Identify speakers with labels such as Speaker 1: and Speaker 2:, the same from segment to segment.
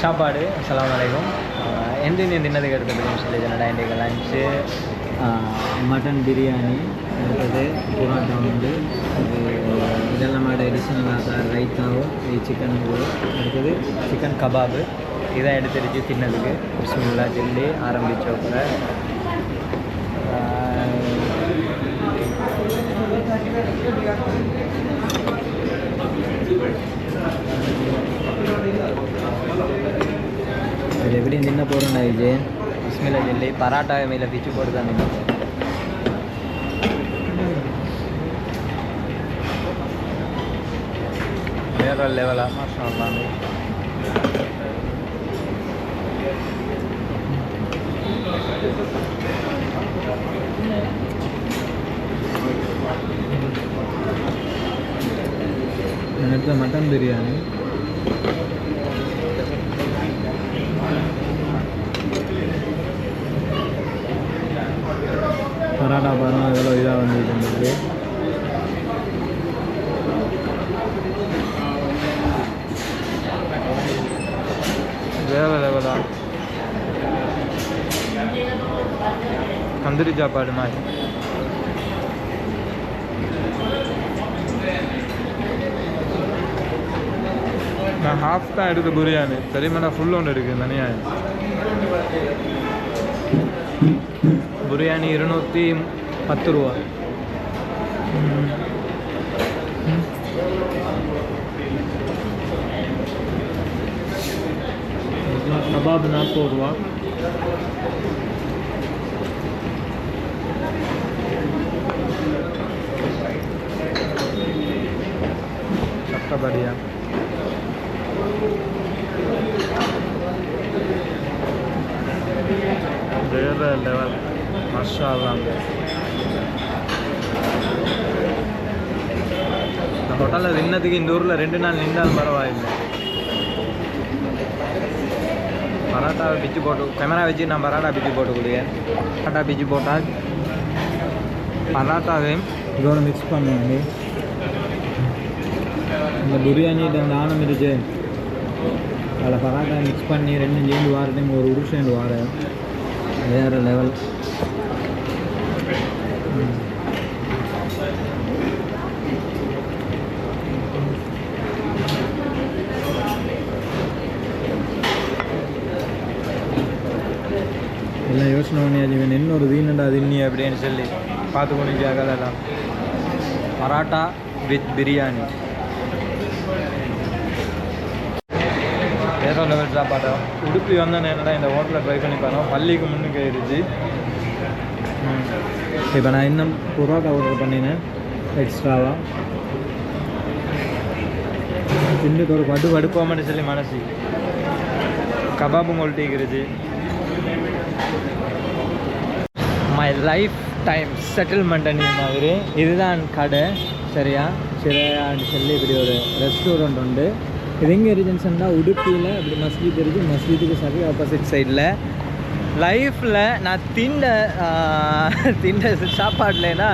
Speaker 1: சாப்பாடு அஸ்ஸலாமு அலைக்கும். எந்த இந்த தின்னதுக்கு எடுத்த பிரியாணி சொல்லி என்னடா இன்றைக்கு லஞ்சு
Speaker 2: மட்டன் பிரியாணி அடுத்தது புரோட்டா உண்டு அது இதெல்லாம் அடிஷனலாக அடிஷனலாக ரைத்தாவும் சிக்கன்
Speaker 1: அடுத்தது சிக்கன் கபாபு இதை எடுத்துருச்சு தின்னதுக்கு. பிஸ்மில்லா சொல்லி ஆரம்பித்த கூட
Speaker 2: அது எப்படி நின்ன போகிறோம்டா விஜய்
Speaker 1: பிஸ்மில்லா சொல்லி பராட்டா மேலே பிச்சு போட்டு தான் நின்று வேற லெவலாக மாஷா அல்லாமே
Speaker 2: அடுத்த மட்டன் பிரியாணி பரோட்டா எவ்வளோ இதாக வந்துட்டு இருந்தது
Speaker 1: வேலை லெவலா தந்தூரி சாப்பாடு மாதிரி. நான் ஹாஃப் தான் எடுத்து பிரியாணி. தெரியுமா நான் ஃபுல் ஒன்று எடுக்கிறேன் தனியாக பிரியாணி இருநூற்றி பத்து ரூபா கபாப் நாற்பது ரூபா சட்டப்படியா வேற லெவல் மஷா அல்லாம் இந்த ஹோட்டலில் நின்னதுக்கு இந்த ஊரில் ரெண்டு நாள் நின்றால் பரவாயில்லை. பரோட்டாவை பிச்சு போட்டு கேமரா வச்சு நான் பரோட்டா பிச்சு போட்டு கொடுக்கேன் பரோட்டா பிச்சு போட்டால் பரோட்டாவையும்
Speaker 2: இதோட மிக்ஸ் பண்ணுவாங்க இந்த பிரியாணிகிட்ட அந்த ஆனம் இருக்கு. அதில் பரோட்டா மிக்ஸ் பண்ணி ரெண்டும் சேர்ந்து வாரத்தையும் ஒரு உரு சேர்ந்து வார வேறு லெவல் எல்லாம் யோசனை பண்ணியாச்சு இவன் என்ன ஒரு வீணண்டா அது
Speaker 1: தின்னி அப்படின்னு சொல்லி பார்த்து கொண்டு பராட்டா வித் பிரியாணி வேற லெவல் சாப்பாடு உடுப்பி வந்தேன் என்னடா இந்த ஹோட்டலில் ட்ரை பண்ணி பார்த்தோம். பள்ளிக்கு முன்னுக்கு ஆயிடுச்சு
Speaker 2: இப்போ நான் இன்னும் புரோட்டா ஆர்டர் பண்ணினேன். எக்ஸ்ட்ராவாக இன்னுக்கு ஒரு படு படு
Speaker 1: சொல்லி மனசு. கபாபும் கொல்ட்டிக்கிறது மை லைஃப் டைம் செட்டில்மெண்ட் மாதிரி இதுதான் கடை. சரியா?
Speaker 2: சிறையான்னு சொல்லி இப்படி ஒரு ரெஸ்டாரண்ட் உண்டு. இது எங்கே இருந்துச்சுன்னா உடுப்பியில் அப்படி மஸ்ஜித் இருக்குது மஸ்ஜிதுக்கு சரி ஆப்போசிட்
Speaker 1: சைடில் லைஃப்பில் நான் திண்ட திண்ட சாப்பாடுலனா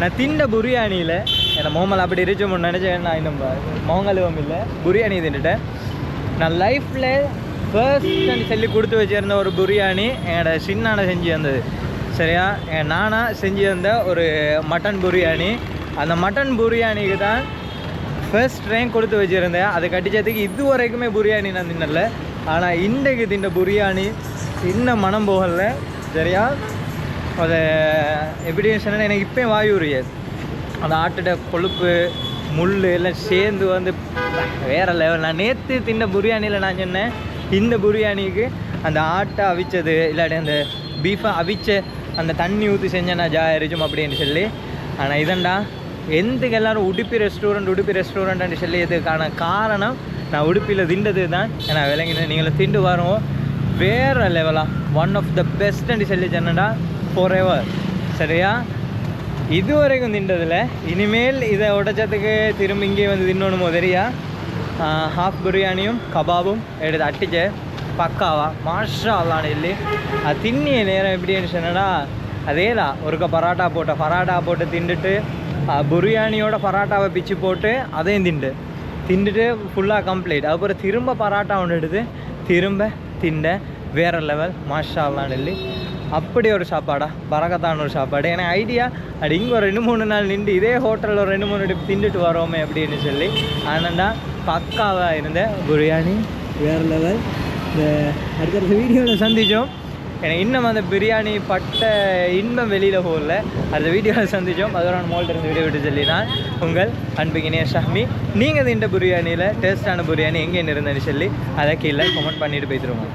Speaker 1: நான் திண்ட பிரியாணியில் என்னை மோமல் அப்படி இருச்சோம்னு நினச்சேன் நான் இன்னும் மோங்கலுவம் இல்லை பிரியாணி தின்னுட்டேன் நான் லைஃப்பில் ஃபர்ஸ்ட் சொல்லி கொடுத்து வச்சுருந்த ஒரு பிரியாணி என்னோட சின்னான செஞ்சு வந்தது. சரியா? என் நானா செஞ்சு வந்த ஒரு மட்டன் பிரியாணி. அந்த மட்டன் பிரியாணிக்கு தான் ஃபர்ஸ்ட் ரேங்க் கொடுத்து வச்சுருந்தேன். அதை கட்டிச்சதுக்கு இது வரைக்குமே பிரியாணி நான் தின்னல. ஆனால் இன்றைக்கு தின்ன பிரியாணி இன்னும் மனம் போகலை சரியா? அதை எப்படி எனக்கு இப்போயும் வாயு உரியாது அந்த ஆட்டோட கொழுப்பு முள் எல்லாம் சேர்ந்து வந்து வேறு லெவல் நான் நேற்று தின்ன பிரியாணியில் நான் சொன்னேன் இந்த பிரியாணிக்கு அந்த ஆட்டை அவிச்சது இல்லாட்டி அந்த பீஃபை அவிச்ச அந்த தண்ணி ஊற்றி செஞ்சேன்னா ஜாயிருச்சும் அப்படின்னு சொல்லி. ஆனால் இதண்டா எந்துக்கு எல்லாரும் உடுப்பி ரெஸ்டாரண்ட் உடுப்பி ரெஸ்டாரண்ட்னு சொல்லியதுக்கான காரணம் நான் உடுப்பியில் திண்டது தான் நான் விளங்கினேன் நீங்களும் திண்டு வரோம் வேறு லெவலாக ஒன் ஆஃப் த பெஸ்ட்னு சொல்லி சொன்னடா ஃபார் எவர் சரியா? இது வரைக்கும் திண்டதில்ல. இனிமேல் இதை உடைச்சதுக்கு திரும்ப இங்கே வந்து தின்னணுமோ தெரியா? ஹாஃப் பிரியாணியும் கபாபும் எடுத்து அட்டிச்சு. பக்காவா? மாஷா அல்லான்னு இல்லை அது தின்னிய நேரம் எப்படின்னு சொன்னடா அதேதான். ஒருக்க பரோட்டா போட்ட பரோட்டா போட்டு திண்டுட்டு அஹ், பரோட்டாவை பிச்சு போட்டு அதையும் திண்டு திண்டுட்டு ஃபுல்லாக கம்ப்ளீட் அப்புறம் திரும்ப பரோட்டா ஒன்று எடுத்து திரும்ப திண்ட வேற லெவல் மாஷா அல்லான்னு சொல்லி அப்படி ஒரு சாப்பாடா பரகத்தான ஒரு சாப்பாடு ஏன்னா ஐடியா அப்படி இங்கே ஒரு ரெண்டு மூணு நாள் நின்று இதே ஹோட்டலில் ஒரு ரெண்டு மூணு trip திண்டுட்டு வரோமே அப்படின்னு சொல்லி ஆனண்டா பக்காவாக இருந்த பிரியாணி வேறு லெவல் இந்த அடுத்தடுத்த வீடியோவில் சந்தித்தோம் எனக்கு இன்னும் அந்த பிரியாணி பட்ட இன்பம் வெளியில் போகல. அந்த வீடியோவில் சந்தித்தோம் அதோட மோல்ட் இருந்து வீடியோ விட்டு சொல்லினான் உங்கள் அன்புகினே ஷாமி நீங்கள் இந்த பிரியாணியில் டேஸ்டான பிரியாணி எங்கே இருந்தேன்னு சொல்லி அதை கீழே கமெண்ட் பண்ணிட்டு போய்த்துருவோம்